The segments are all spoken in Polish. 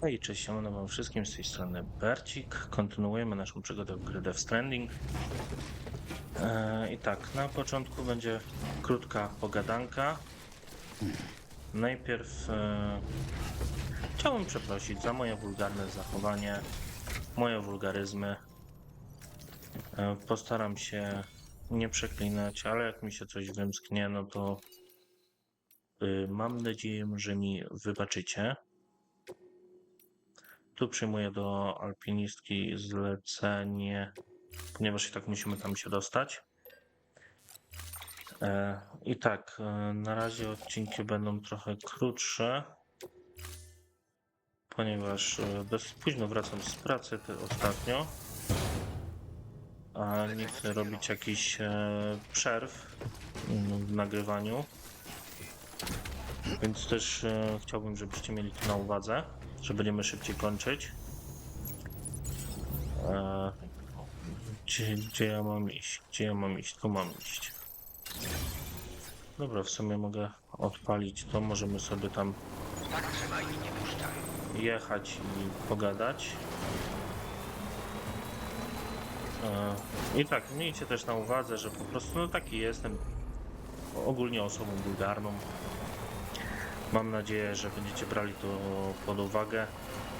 Hej, cześć, siemano wam wszystkim, z tej strony Bercik. Kontynuujemy naszą przygodę w gry Death Stranding. E, I tak, na początku będzie krótka pogadanka. Najpierw e, chciałbym przeprosić za moje wulgarne zachowanie, moje wulgaryzmy. E, postaram się nie przeklinać, ale jak mi się coś wymsknie, no to y, mam nadzieję, że mi wybaczycie. Tu przyjmuję do alpinistki zlecenie, ponieważ i tak musimy tam się dostać. E, I tak, e, na razie odcinki będą trochę krótsze, ponieważ e, dość późno wracam z pracy ostatnio. A nie chcę robić jakichś przerw w nagrywaniu. Więc też chciałbym, żebyście mieli to na uwadze, że będziemy szybciej kończyć. E, gdzie, gdzie ja mam iść? Gdzie ja mam iść? Tu mam iść. Dobra, w sumie mogę odpalić to. Możemy sobie tam jechać i pogadać. E, I tak, miejcie też na uwadze, że po prostu no taki jestem ogólnie osobą wulgarną. Mam nadzieję, że będziecie brali to pod uwagę.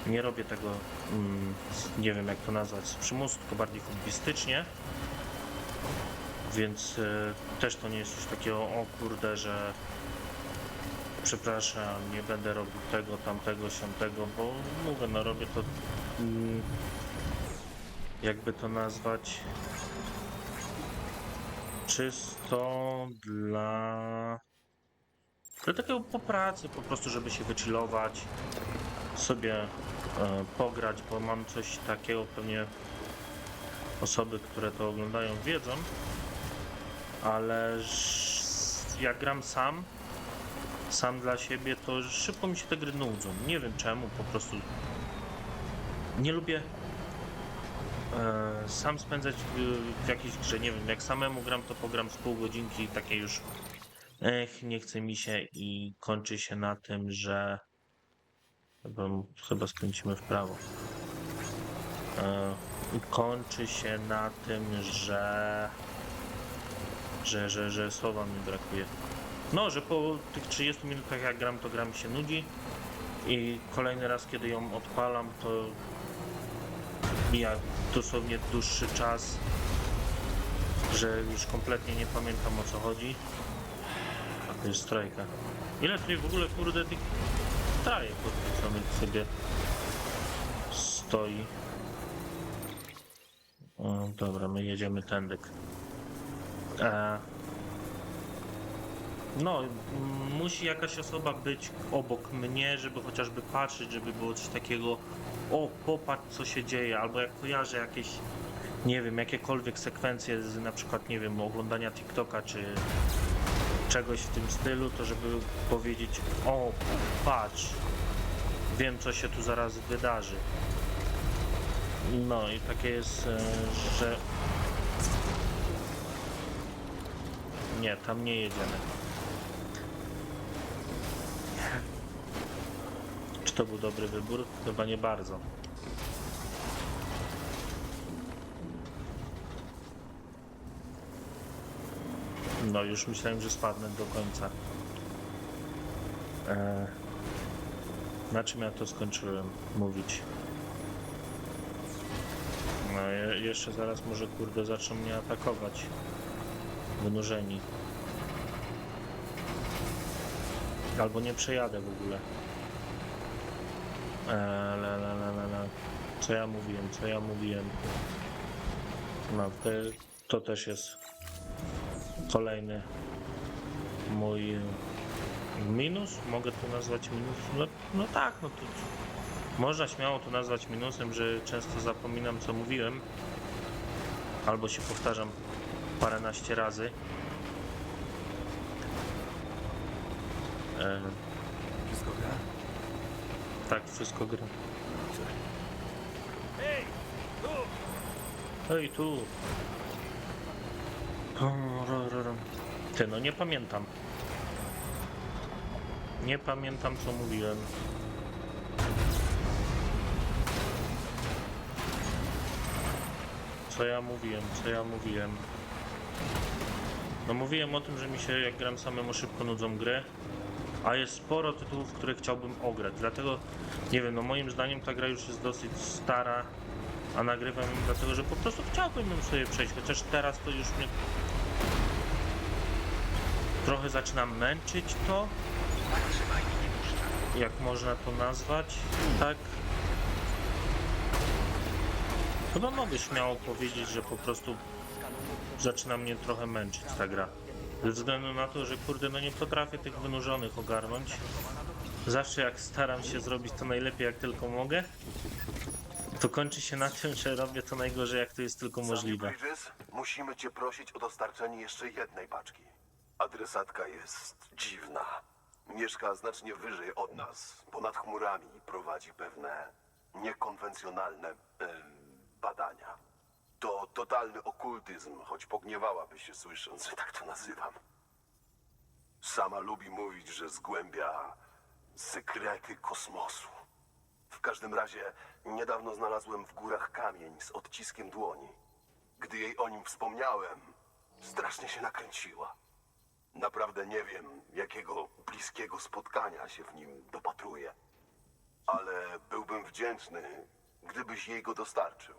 Nie robię tego, mm, nie wiem jak to nazwać, z przymusu, tylko bardziej hobbystycznie. Więc e, też to nie jest coś takiego, o kurde, że przepraszam, nie będę robił tego, tamtego, siamtego, bo mówię, no robię to, mm, jakby to nazwać, czysto dla, dla takiego po pracy, po prostu, żeby się wychillować, sobie e, pograć, bo mam coś takiego, pewnie osoby, które to oglądają wiedzą, ale jak gram sam, sam dla siebie, to szybko mi się te gry nudzą. Nie wiem czemu, po prostu nie lubię e, sam spędzać w, w jakiejś grze. Nie wiem, jak samemu gram, to pogram z pół godzinki takie już ech, nie chce mi się i kończy się na tym, że chyba, chyba skręcimy w prawo. E, kończy się na tym, że że, że, że słowa mi brakuje. No, że po tych 30 minutach jak gram, to gram się nudzi i kolejny raz, kiedy ją odpalam, to mija dosłownie dłuższy czas, że już kompletnie nie pamiętam o co chodzi. Jest strajka. Ile tutaj w ogóle kurde tych trajek podpisanych sobie stoi? O, dobra, my jedziemy tędy. E, no, musi jakaś osoba być obok mnie, żeby chociażby patrzeć, żeby było coś takiego, o, popatrz co się dzieje, albo jak kojarzę jakieś, nie wiem, jakiekolwiek sekwencje z na przykład, nie wiem, oglądania TikToka czy czegoś w tym stylu, to żeby powiedzieć, o, patrz, wiem co się tu zaraz wydarzy. No i takie jest, e, że Nie, tam nie jedziemy. Czy to był dobry wybór? Chyba nie bardzo. No, już myślałem, że spadnę do końca. Eee, na czym ja to skończyłem mówić? No, je, jeszcze zaraz może kurde zaczną mnie atakować wynurzeni. Albo nie przejadę w ogóle. Eee, la, la, la, la, la. Co ja mówiłem, co ja mówiłem. No, to, to też jest kolejny mój minus. Mogę to nazwać minus? No, no tak, no to można śmiało to nazwać minusem, że często zapominam co mówiłem. Albo się powtarzam paręnaście razy. E, Wszystko gra? tak, wszystko gra. Hej! Tu! Ej, tu. Ty, no nie pamiętam. Nie pamiętam, co mówiłem. Co ja mówiłem, co ja mówiłem. No mówiłem o tym, że mi się jak gram samemu szybko nudzą gry, a jest sporo tytułów, które chciałbym ograć, dlatego nie wiem, no moim zdaniem ta gra już jest dosyć stara, a nagrywam ją dlatego, że po prostu chciałbym ją sobie przejść, chociaż teraz to już mnie trochę zaczyna męczyć to, jak można to nazwać, tak? Chyba mogę śmiało powiedzieć, że po prostu zaczyna mnie trochę męczyć ta gra. Ze względu na to, że kurde, no nie potrafię tych wynurzonych ogarnąć. Zawsze jak staram się zrobić to najlepiej jak tylko mogę, to kończy się na tym, że robię to najgorzej jak to jest tylko możliwe. Musimy cię prosić o dostarczenie jeszcze jednej paczki. Adresatka jest dziwna. Mieszka znacznie wyżej od nas, ponad chmurami i prowadzi pewne niekonwencjonalne badania. To totalny okultyzm, choć pogniewałaby się słysząc, że tak to nazywam. Sama lubi mówić, że zgłębia sekrety kosmosu. W każdym razie niedawno znalazłem w górach kamień z odciskiem dłoni. Gdy jej o nim wspomniałem, strasznie się nakręciła. Naprawdę nie wiem, jakiego bliskiego spotkania się w nim dopatruje. Ale byłbym wdzięczny, gdybyś jej go dostarczył.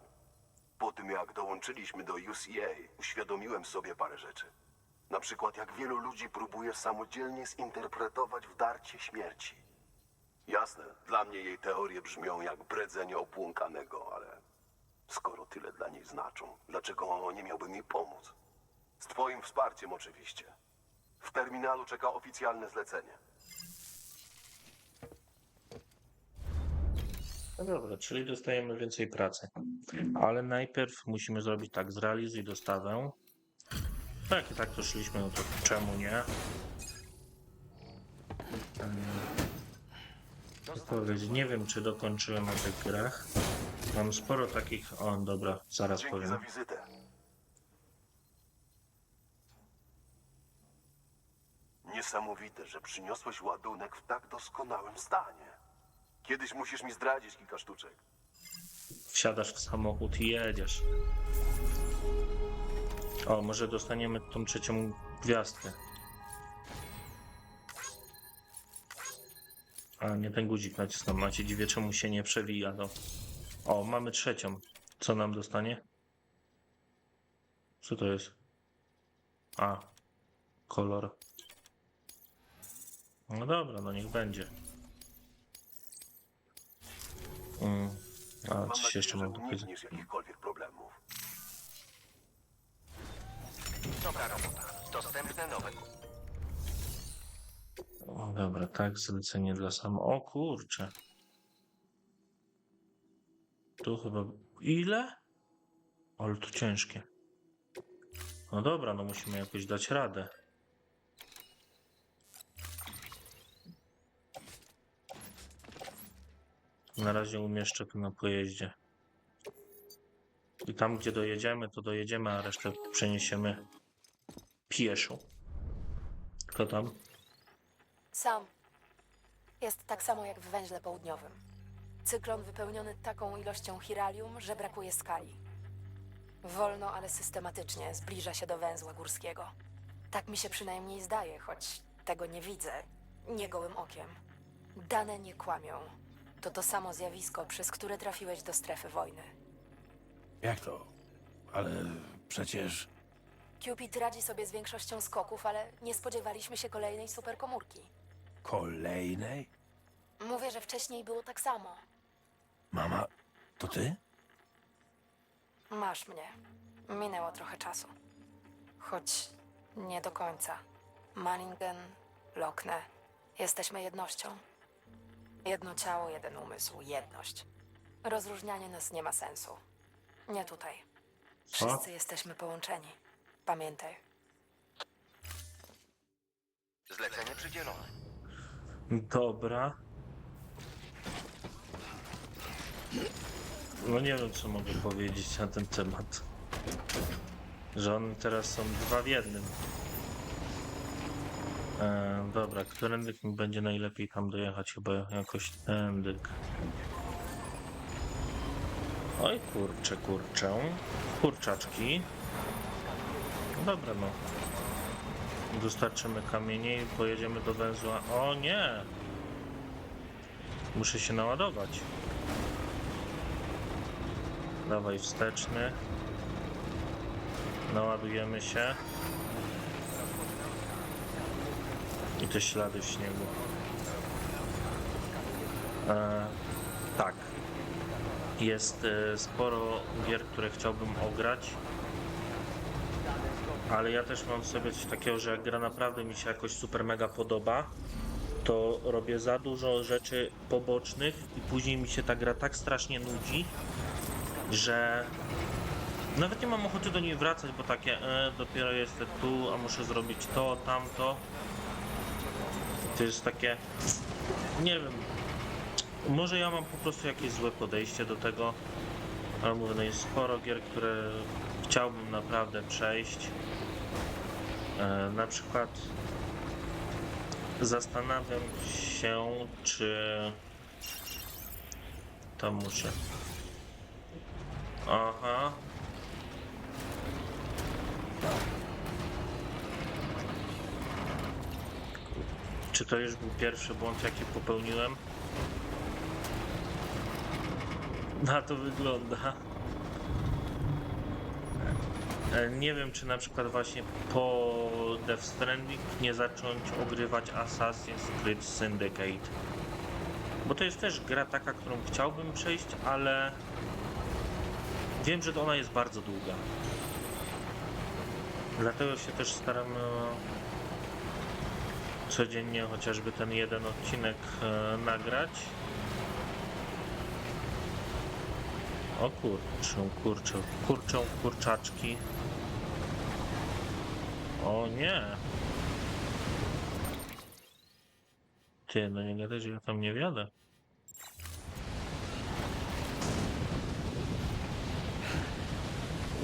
Po tym, jak dołączyliśmy do UCA, uświadomiłem sobie parę rzeczy. Na przykład, jak wielu ludzi próbuje samodzielnie zinterpretować wdarcie śmierci. Jasne, dla mnie jej teorie brzmią jak bredzenie obłąkanego, ale skoro tyle dla niej znaczą, dlaczego nie miałbym jej pomóc? Z twoim wsparciem oczywiście. W terminalu czeka oficjalne zlecenie. No dobra, czyli dostajemy więcej pracy. Ale najpierw musimy zrobić tak, zrealizuj dostawę. Tak i tak to szliśmy, no to czemu nie? Odpowiedź. Nie wiem, czy dokończyłem na tych grach. Mam sporo takich... O, dobra, zaraz Dzięki powiem. za wizytę. Niesamowite, że przyniosłeś ładunek w tak doskonałym stanie. Kiedyś musisz mi zdradzić kilka sztuczek. Wsiadasz w samochód i jedziesz. O, może dostaniemy tą trzecią gwiazdkę. A, nie ten guzik nacisnął. Macie dziwię, czemu się nie przewija, no. O, mamy trzecią. Co nam dostanie? Co to jest? A, kolor. No dobra, no niech będzie. Mm. A, coś nadzieję, jeszcze mam do powiedzenia. jakichkolwiek problemów. Dobra robota. Dostępne nowe. O, dobra, tak, zlecenie dla sam. O kurczę. Tu chyba. Ile? Ale to ciężkie. No dobra, no musimy jakoś dać radę. Na razie umieszczę tu na pojeździe. I tam, gdzie dojedziemy, to dojedziemy, a resztę przeniesiemy pieszo. Kto tam? Sam. Jest tak samo jak w węźle południowym. Cyklon wypełniony taką ilością chiralium, że brakuje skali. Wolno, ale systematycznie zbliża się do węzła górskiego. Tak mi się przynajmniej zdaje, choć tego nie widzę, nie gołym okiem. Dane nie kłamią. To to samo zjawisko, przez które trafiłeś do strefy wojny. Jak to? Ale przecież. Cupid radzi sobie z większością skoków, ale nie spodziewaliśmy się kolejnej superkomórki. Kolejnej? Mówię, że wcześniej było tak samo. Mama, to ty? Masz mnie. Minęło trochę czasu. Choć nie do końca. Manningen, Lokne. Jesteśmy jednością. Jedno ciało, jeden umysł, jedność. Rozróżnianie nas nie ma sensu. Nie tutaj. Wszyscy jesteśmy połączeni. Pamiętaj. Zlecenie przydzielone. Dobra. No nie wiem, co mogę powiedzieć na ten temat. Że one teraz są dwa w jednym. E, dobra, którędyk mi będzie najlepiej tam dojechać? Chyba jakoś tędyk. Oj kurczę, kurczę. Kurczaczki. Dobra no. Dostarczymy kamienie i pojedziemy do węzła. O nie! Muszę się naładować. Dawaj wsteczny. Naładujemy się. I te ślady śniegu. E, tak. Jest e, sporo gier, które chciałbym ograć. Ale ja też mam sobie coś takiego, że jak gra naprawdę mi się jakoś super mega podoba, to robię za dużo rzeczy pobocznych i później mi się ta gra tak strasznie nudzi, że nawet nie mam ochoty do niej wracać, bo takie e, dopiero jestem tu, a muszę zrobić to, tamto. To jest takie, nie wiem, może ja mam po prostu jakieś złe podejście do tego, ale mówię, no jest sporo gier, które chciałbym naprawdę przejść. E, na przykład zastanawiam się, czy to muszę. Aha. Czy to już był pierwszy błąd, jaki popełniłem? Na to wygląda. E, Nie wiem, czy na przykład właśnie po Death Stranding nie zacząć ogrywać Assassin's Creed Syndicate. Bo to jest też gra taka, którą chciałbym przejść, ale wiem, że ona jest bardzo długa. Dlatego się też staram e, codziennie chociażby ten jeden odcinek e, nagrać. O kurczę, kurczę, kurczą kurczaczki. O nie. Ty, no nie gadaj, że ja tam nie wiadę.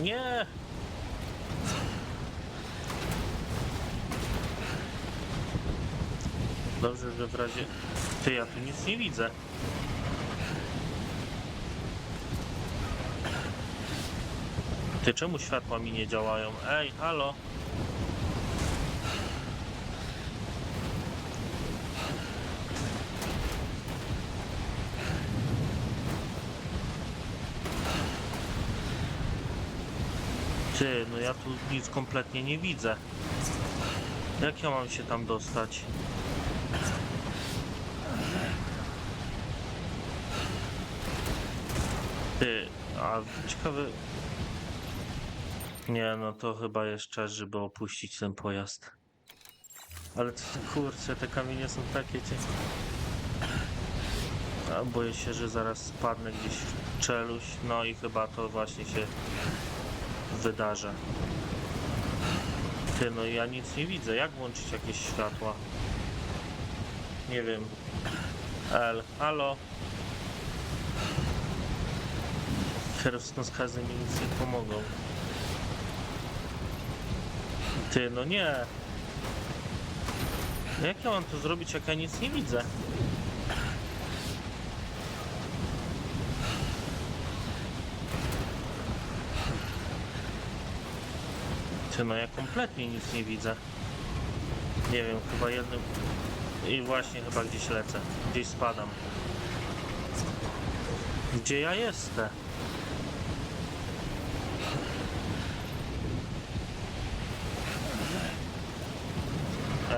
Nie! Dobrze, że w razie... Ty, ja tu nic nie widzę. Ty, czemu światła mi nie działają? Ej, halo! Ty, no ja tu nic kompletnie nie widzę. Jak ja mam się tam dostać? Ty, a ciekawy... Nie, no to chyba jest czas, żeby opuścić ten pojazd. Ale to, kurczę, te kamienie są takie cie... A boję się, że zaraz spadnę gdzieś w czeluść, no i chyba to właśnie się wydarzy. Ty, no ja nic nie widzę. Jak włączyć jakieś światła? Nie wiem. L, halo? Kierowskazy mi nic nie pomogą. Ty, no nie. No Jak ja mam to zrobić, jak ja nic nie widzę? Ty, no ja kompletnie nic nie widzę. Nie wiem, chyba jednym... I właśnie chyba gdzieś lecę. Gdzieś spadam. Gdzie ja jestem?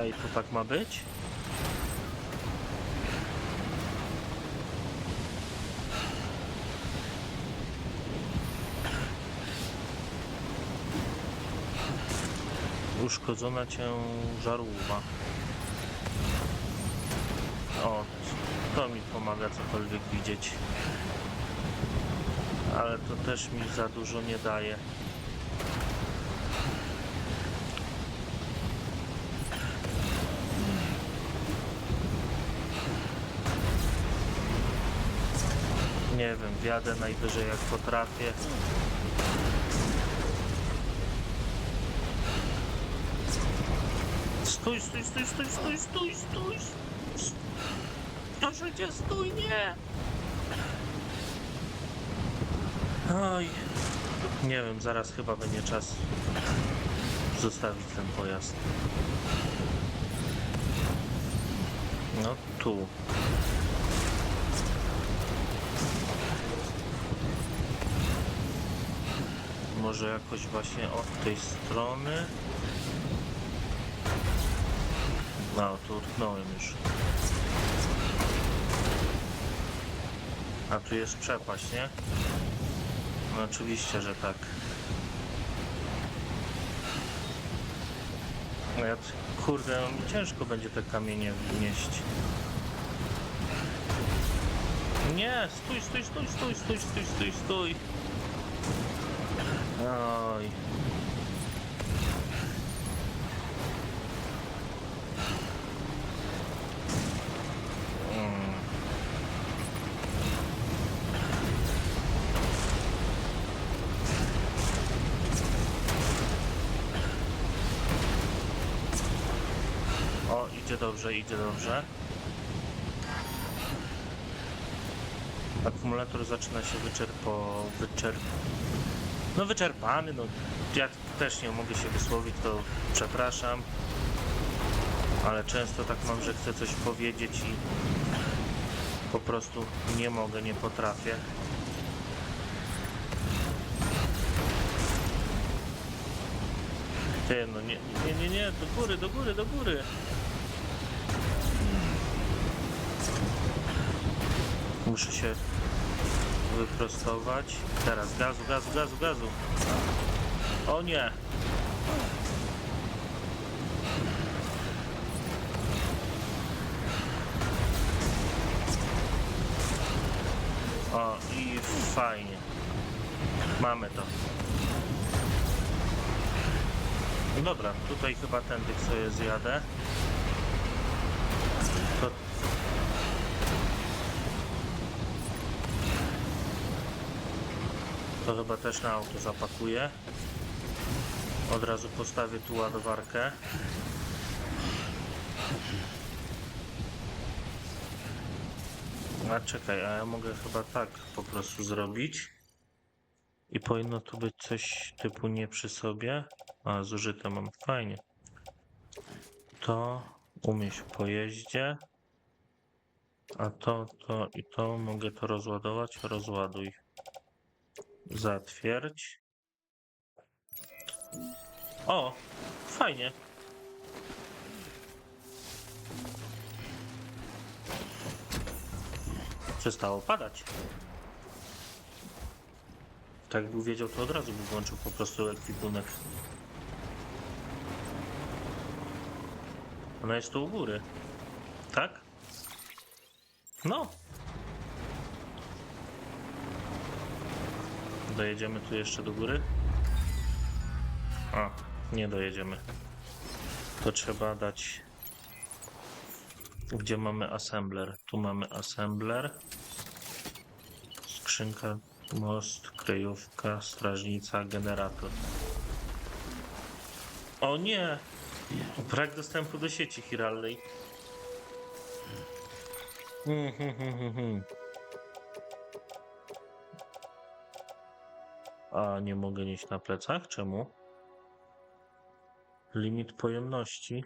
Ej, to tak ma być? Uszkodzona ciężarówka. O, to mi pomaga cokolwiek widzieć. Ale to też mi za dużo nie daje. Nie wiem, wjadę najwyżej jak potrafię. Stój, stój, stój, stój, stój, stój, stój. Proszę cię, stój, nie! Oj, nie wiem, zaraz chyba będzie czas zostawić ten pojazd. No tu. Może jakoś właśnie od tej strony. No, tu utknąłem już. A tu jest przepaść, nie? No oczywiście, że tak. No ja, kurde, no mi ciężko będzie te kamienie wnieść. Nie, stój, stój, stój, stój, stój, stój, stój, stój. Oj. O, idzie dobrze, idzie dobrze. Akumulator zaczyna się wyczerpo... wyczerp... No wyczerpany, no ja też nie mogę się wysłowić, to przepraszam. Ale często tak mam, że chcę coś powiedzieć i po prostu nie mogę, nie potrafię. Ty, no nie, nie, nie, nie, do góry, do góry, do góry. Muszę się wyprostować. Teraz gazu, gazu, gazu, gazu. O nie. O, i fajnie. Mamy to. No Dobra, tutaj chyba tędy sobie zjadę. To... To chyba też na auto zapakuję. Od razu postawię tu ładowarkę. A czekaj, a ja mogę chyba tak po prostu zrobić. I powinno tu być coś typu nie przy sobie. A, zużyte mam. Fajnie. To umieść w pojeździe. A to, to i to mogę to rozładować. Rozładuj. Zatwierdź. O! Fajnie. Przestało padać. Tak był wiedział, to od razu by włączył po prostu ekwipunek. Ona jest tu u góry. Tak? No. Dojedziemy tu jeszcze do góry? A, nie dojedziemy. To trzeba dać... Gdzie mamy assembler? Tu mamy assembler. Skrzynka, most, kryjówka, strażnica, generator. O nie! Brak dostępu do sieci chiralnej. Hmm, hmm, hmm, hmm, hmm. A nie mogę nieść na plecach? Czemu? Limit pojemności.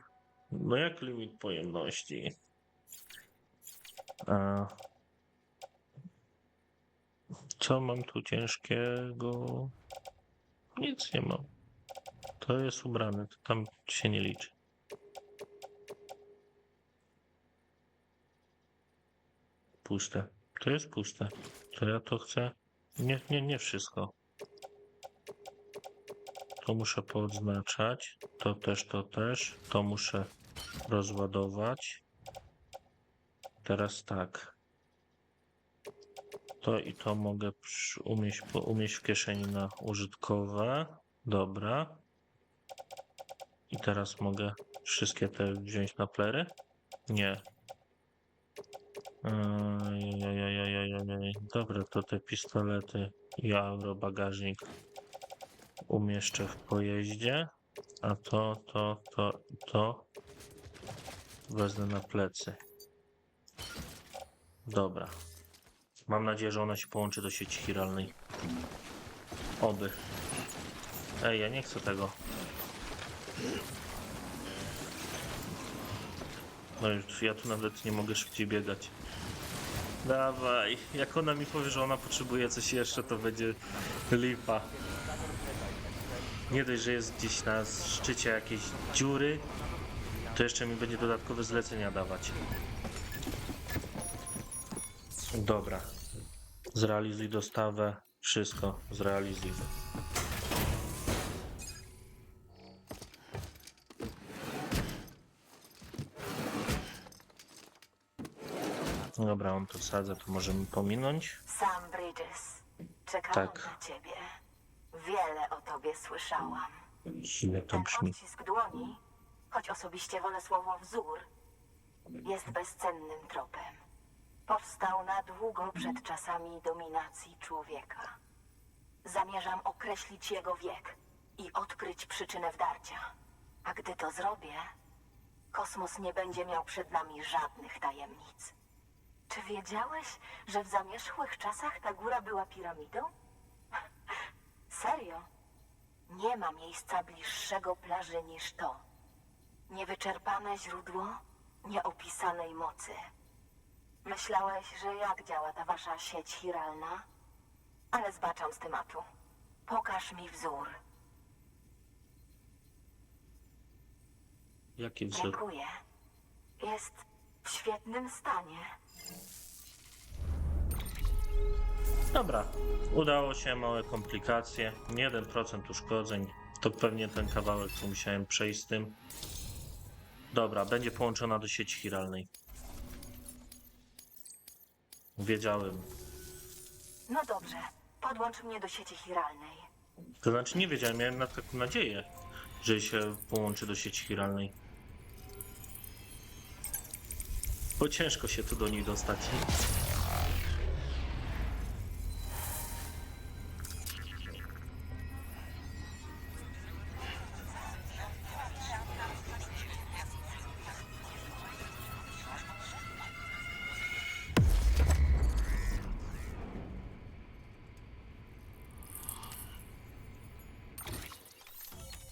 No jak limit pojemności? A... Co mam tu ciężkiego? Nic nie mam. To jest ubrane, to tam się nie liczy. Puste. To jest puste. To ja to chcę. Nie, nie, nie wszystko. To muszę poodznaczać. To też, to też. To muszę rozładować. Teraz tak. To i to mogę umieść, umieść w kieszeni na użytkowe. Dobra. I teraz mogę wszystkie te wziąć na plery? Nie. Ojojojojojojoj. Dobra, to te pistolety i bagażnik umieszczę w pojeździe. A to, to, to i to wezmę na plecy. Dobra. Mam nadzieję, że ona się połączy do sieci chiralnej. Oby. Ej, ja nie chcę tego. No już, ja tu nawet nie mogę szybciej biegać. Dawaj, jak ona mi powie, że ona potrzebuje coś jeszcze, to będzie lipa. Nie dość, że jest gdzieś na szczycie jakiejś dziury, to jeszcze mi będzie dodatkowe zlecenia dawać. Dobra. Zrealizuj dostawę. Wszystko zrealizuj. Dobra, on to sadza, to możemy pominąć. Sam Bridges. Czekałam Tak. na ciebie. Wiele o tobie słyszałam. Źle to Ten brzmi. odcisk dłoni, choć osobiście wolę słowo wzór, jest bezcennym tropem. Powstał na długo przed czasami dominacji człowieka. Zamierzam określić jego wiek i odkryć przyczynę wdarcia. A gdy to zrobię, kosmos nie będzie miał przed nami żadnych tajemnic. Czy wiedziałeś, że w zamierzchłych czasach ta góra była piramidą? Serio? Nie ma miejsca bliższego plaży niż to. Niewyczerpane źródło nieopisanej mocy. Myślałeś, że jak działa ta wasza sieć chiralna? Ale zbaczam z tematu. Pokaż mi wzór. Jaki wzór? Dziękuję. Jest w świetnym stanie. Dobra, udało się, małe komplikacje, 1% uszkodzeń, to pewnie ten kawałek, co musiałem przejść z tym. Dobra, będzie połączona do sieci chiralnej. Wiedziałem. No dobrze, podłącz mnie do sieci chiralnej. To znaczy nie wiedziałem, miałem na taką nadzieję, że się połączy do sieci chiralnej. Bo ciężko się tu do niej dostać.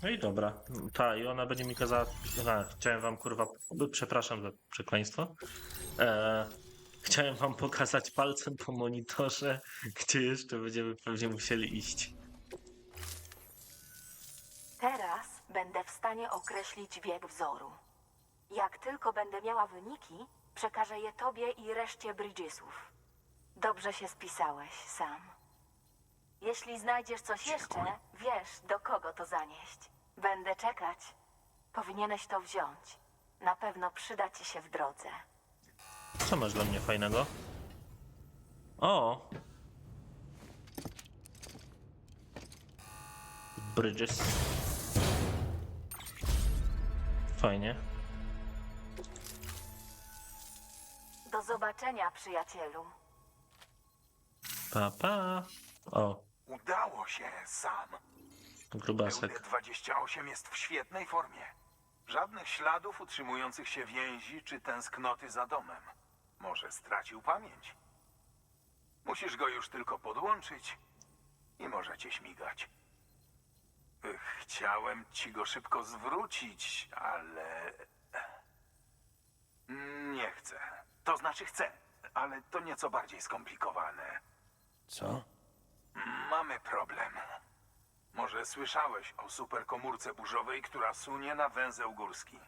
No i dobra. Ta, i ona będzie mi kazała. A, chciałem wam kurwa. Przepraszam za przekleństwo. E, chciałem wam pokazać palcem po monitorze, gdzie jeszcze będziemy pewnie musieli iść. Teraz będę w stanie określić wiek wzoru. Jak tylko będę miała wyniki, przekażę je tobie i reszcie Bridgesów. Dobrze się spisałeś, Sam. Jeśli znajdziesz coś jeszcze, wiesz, do kogo to zanieść. Będę czekać. Powinieneś to wziąć. Na pewno przyda ci się w drodze. Co masz dla mnie fajnego? O! Bridges. Fajnie. Do zobaczenia, przyjacielu. Pa, pa. O, Udało się, Sam. Grubasek. EUD-28 jest w świetnej formie. Żadnych śladów utrzymujących się więzi czy tęsknoty za domem. Może stracił pamięć. Musisz go już tylko podłączyć i możecie śmigać. Chciałem ci go szybko zwrócić, ale... Nie chcę. To znaczy chcę, ale to nieco bardziej skomplikowane. Co? Mamy problem. Może słyszałeś o superkomórce burzowej, która sunie na węzeł górski.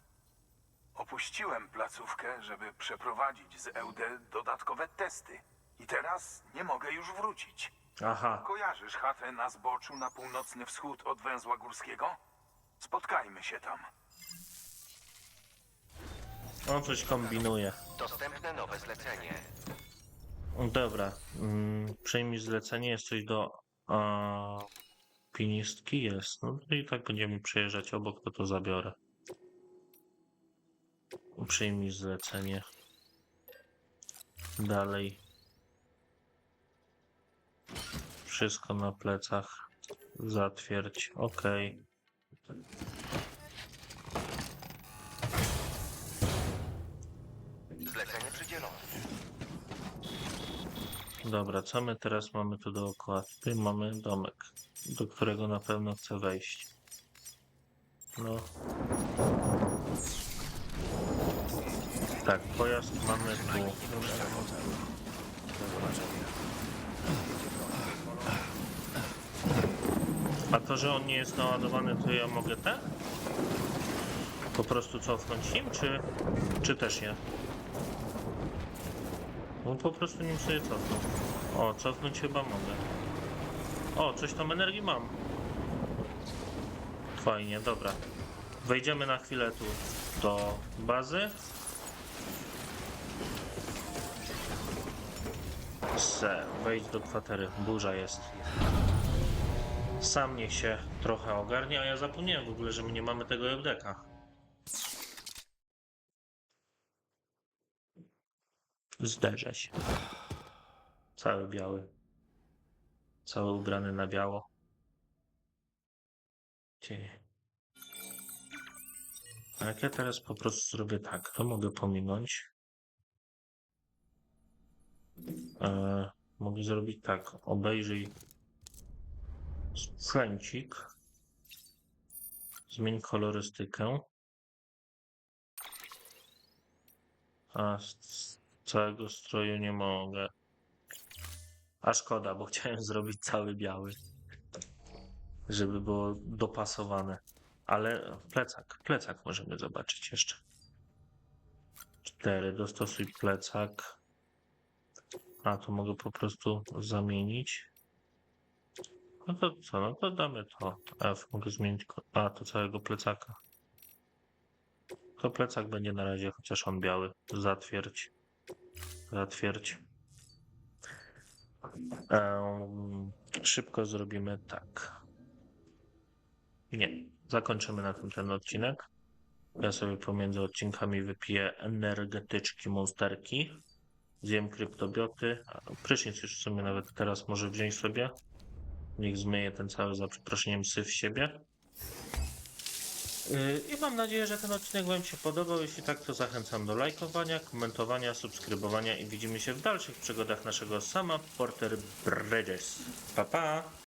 Opuściłem placówkę, żeby przeprowadzić z EUD dodatkowe testy. I teraz nie mogę już wrócić. Aha. Kojarzysz chatę na zboczu na północny wschód od węzła górskiego? Spotkajmy się tam. On coś kombinuje. Dostępne nowe zlecenie. Dobra. Mm, przejmij zlecenie, jest coś do a, pinistki? Jest. No i tak będziemy przejeżdżać obok, to to zabiorę. Przyjmij zlecenie. Dalej. Wszystko na plecach. Zatwierdź. OK. Zlecenie przydzielone. Dobra, co my teraz mamy tu dookoła? Tutaj mamy domek, do którego na pewno chcę wejść. No. Tak, pojazd mamy tu. A to, że on nie jest naładowany, to ja mogę tak? Po prostu cofnąć nim, czy, czy też nie? No po prostu nim sobie cofnę. O, cofnąć chyba mogę. O, coś tam energii mam. Fajnie, dobra. Wejdziemy na chwilę tu do bazy. Se, wejdź do kwatery. Burza jest. Sam niech się trochę ogarnie, a ja zapomniałem w ogóle, że my nie mamy tego jodeka. Zderzę się. Cały biały. Cały ubrany na biało. Ty. A jak ja teraz po prostu zrobię tak, to mogę pominąć. E, mogę zrobić tak. Obejrzyj sprzęcik. Zmień kolorystykę. A z całego stroju nie mogę. A szkoda, bo chciałem zrobić cały biały. Żeby było dopasowane. Ale plecak, plecak możemy zobaczyć jeszcze. 4. Dostosuj plecak. A tu mogę po prostu zamienić. No to co, no to damy to. F, mogę zmienić. A, to całego plecaka. To plecak będzie na razie, chociaż on biały. Zatwierdź. Zatwierdź. Szybko zrobimy tak. Nie. Zakończymy na tym ten odcinek. Ja sobie pomiędzy odcinkami wypiję energetyczki, monsterki. Zjem kryptobioty. Prysznic już w sumie nawet teraz może wziąć sobie. Niech zmyje ten cały, za przeproszeniem, syf siebie. Yy, I mam nadzieję, że ten odcinek Wam się podobał. Jeśli tak, to zachęcam do lajkowania, komentowania, subskrybowania i widzimy się w dalszych przygodach naszego sama Porter Bridges. Pa, pa!